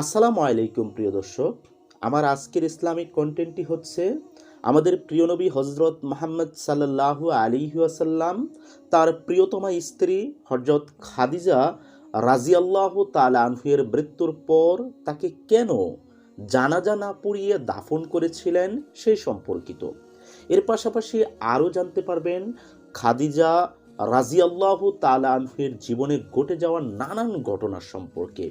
আসসালামু আলাইকুম, প্রিয় দর্শক। আমার আজকের ইসলামিক কন্টেন্টটি হচ্ছে, আমাদের প্রিয় নবী হজরত মোহাম্মদ সাল্লাহ আলী আসাল্লাম তার প্রিয়তমা স্ত্রী হজরত খাদিজা রাজিয়াল্লাহ তালানহুয়ের মৃত্যুর পর তাকে কেন জানাজা না পুড়িয়ে দাফন করেছিলেন সেই সম্পর্কিত। এর পাশাপাশি আরও জানতে পারবেন, খাদিজা রাজিয়াল্লাহ তালানহুয়ের জীবনে ঘটে যাওয়া নানান ঘটনা সম্পর্কে।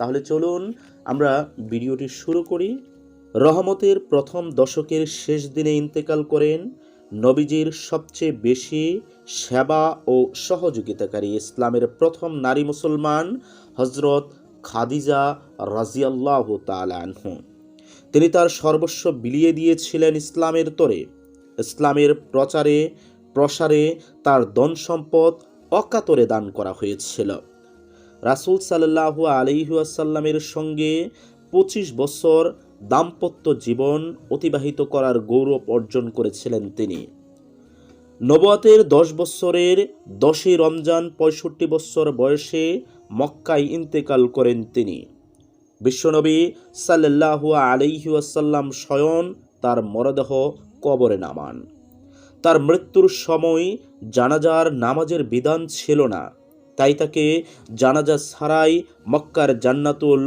তাহলে চলুন আমরা ভিডিওটি শুরু করি। রহমতের প্রথম দশকের শেষ দিনে ইন্তেকাল করেন নবীজির সবচেয়ে বেশি সেবা ও সহযোগিতাকারী ইসলামের প্রথম নারী মুসলমান হজরত খাদিজা রাজিয়াল্লাহ তালানহু তিনি তার সর্বস্ব বিলিয়ে দিয়েছিলেন ইসলামের তরে। ইসলামের প্রচারে, প্রসারে তার ধন সম্পদ অকাতরে দান করা হয়েছিল। রাসুল সাল্লাহু আলিহাসাল্লামের সঙ্গে পঁচিশ বছর দাম্পত্য জীবন অতিবাহিত করার গৌরব অর্জন করেছিলেন তিনি। নবতের দশ বছরের দশই রমজান পঁয়ষট্টি বছর বয়সে মক্কায় ইন্তেকাল করেন তিনি। বিশ্বনবী সাল্লাহু আলিহাসাল্লাম স্বয়ং তার মরদেহ কবরে নামান। তার মৃত্যুর সময় জানাজার নামাজের বিধান ছিল না। তাই তাকে জানাজা ছাড়াই মক্কার জান্নাতুল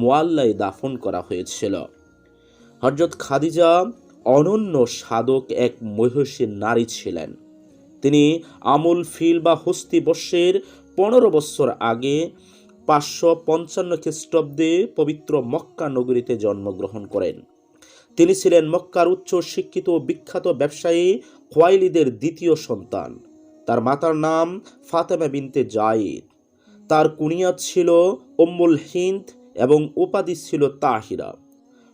মোয়াল্লায় দাফন করা হয়েছিল। হজরত খাদিজা অনন্য সাধক এক মহিষী নারী ছিলেন। তিনি আমুল ফিল বা হস্তি বর্ষের পনেরো বছর আগে পাঁচশো পঞ্চান্ন খ্রিস্টাব্দে পবিত্র মক্কা নগরীতে জন্মগ্রহণ করেন। তিনি ছিলেন মক্কার উচ্চ শিক্ষিত বিখ্যাত ব্যবসায়ী খোয়াইলিদের দ্বিতীয় সন্তান। তার মাতার নাম ফাতেমা বিনতে জায়েদ। তার কুনিয়াত ছিল উম্মুল হিন্দ এবং উপাধি ছিল তাহিরা।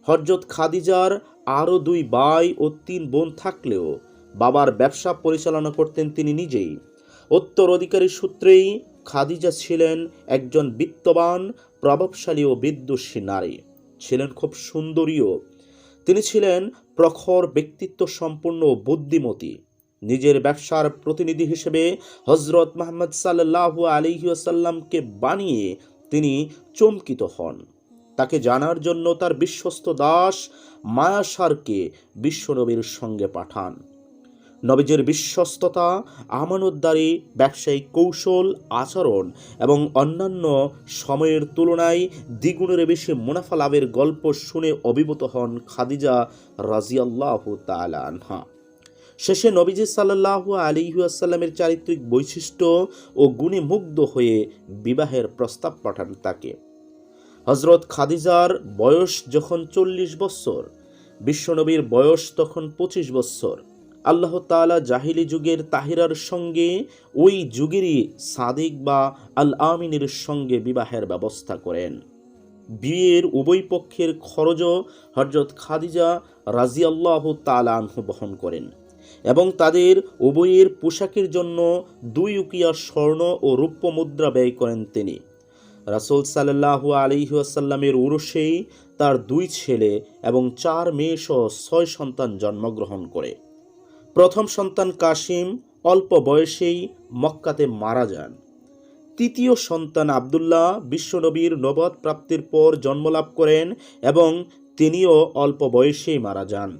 হজরত খাদিজার আরও দুই ভাই ও তিন বোন থাকলেও বাবার ব্যবসা পরিচালনা করতেন তিনি নিজেই। উত্তরাধিকারী সূত্রেই খাদিজা ছিলেন একজন বিত্তবান, প্রভাবশালী ও বিদ্যুষী নারী। ছিলেন খুব সুন্দরীও। তিনি ছিলেন প্রখর ব্যক্তিত্ব সম্পন্ন ও বুদ্ধিমতী। নিজের ব্যবসার প্রতিনিধি হিসেবে হজরত মোহাম্মদ সাল্লাহু আলিহাসাল্লামকে বানিয়ে তিনি চমকিত হন। তাকে জানার জন্য তার বিশ্বস্ত দাস মায়াসারকে বিশ্বনবীর সঙ্গে পাঠান। নবীজের বিশ্বস্ততা আমানতদারি ব্যবসায়িক কৌশল, আচরণ এবং অন্যান্য সময়ের তুলনায় দ্বিগুণের বেশি মুনাফা লাভের গল্প শুনে অভিভূত হন খাদিজা রাজিয়াল্লাহ তালা আনহা। শেষে নবীজি সাল্লাহু আলিহাসাল্লামের চারিত্রিক বৈশিষ্ট্য ও গুণে মুগ্ধ হয়ে বিবাহের প্রস্তাব পাঠান তাকে। হজরত খাদিজার বয়স যখন চল্লিশ বছর বিশ্বনবীর বয়স তখন পঁচিশ বছর আল্লাহ তালা জাহিলি যুগের তাহিরার সঙ্গে ওই যুগেরই সাদিক বা আল আমিনের সঙ্গে বিবাহের ব্যবস্থা করেন। বিয়ের উভয় পক্ষের খরচও হজরত খাদিজা রাজিয়াল্লাহ তালানহু বহন করেন। এবং তাদের উভয়ের পোশাকের জন্য দুই উকিয়া স্বর্ণ ও রৌপ্য মুদ্রা ব্যয় করেন তিনি। রাসুল সাল্লাহু আলিহাসাল্লামের উরসেই তার দুই ছেলে এবং চার মেয়ে সহ ছয় সন্তান জন্মগ্রহণ করে। প্রথম সন্তান কাশিম অল্প বয়সেই মক্কাতে মারা যান। তৃতীয় সন্তান আবদুল্লাহ বিশ্বনবীর নবদ প্রাপ্তির পর জন্মলাভ করেন এবং তিনিও অল্প বয়সেই মারা যান।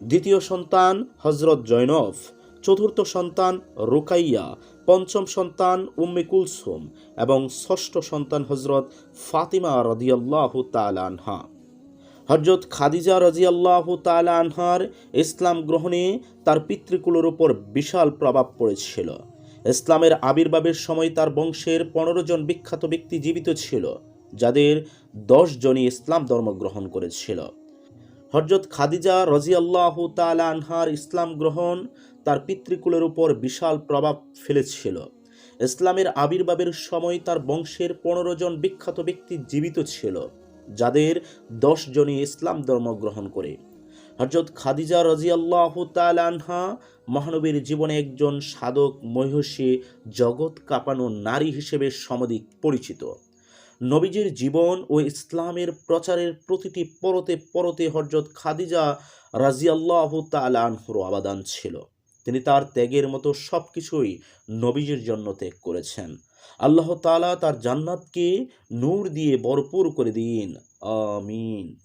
দ্বিতীয় সন্তান হজরত জৈনফ চতুর্থ সন্তান রুকাইয়া, পঞ্চম সন্তান উম্মে কুলসুম এবং ষষ্ঠ সন্তান হজরত ফাতিমা রদিয়াল্লাহ তালানহা হজরত খাদিজা রাজিয়াল্লাহ তালা আনহার ইসলাম গ্রহণে তার পিতৃকুলের উপর বিশাল প্রভাব পড়েছিল। ইসলামের আবির্ভাবের সময় তার বংশের পনেরো জন বিখ্যাত ব্যক্তি জীবিত ছিল, যাদের দশ জনই ইসলাম ধর্ম গ্রহণ করেছিল। হজরত খাদিজা রাজিয়াল্লাহ তালা আনহার ইসলাম গ্রহণ তার পিতৃকুলের উপর বিশাল প্রভাব ফেলেছিল। ইসলামের আবির্ভাবের সময় তার বংশের পনেরো জন বিখ্যাত ব্যক্তি জীবিত ছিল, যাদের দশ জনই ইসলাম ধর্ম গ্রহণ করে। হজরত খাদিজা রাজিয়াল্লাহ তালানহা মহানবীর জীবনে একজন সাধক, মহিষী, জগৎ কাঁপানো নারী হিসেবে সমধিক পরিচিত। নবীজির জীবন ও ইসলামের প্রচারের প্রতিটি পরতে পরতে হজরত খাদিজা রাজিয়াল্লাহ তালহুর আবাদান ছিল। তিনি তার ত্যাগের মতো সব কিছুই নবীজির জন্য ত্যাগ করেছেন। আল্লাহ তালা তার জান্নাতকে নূর দিয়ে ভরপুর করে দিন। আমিন।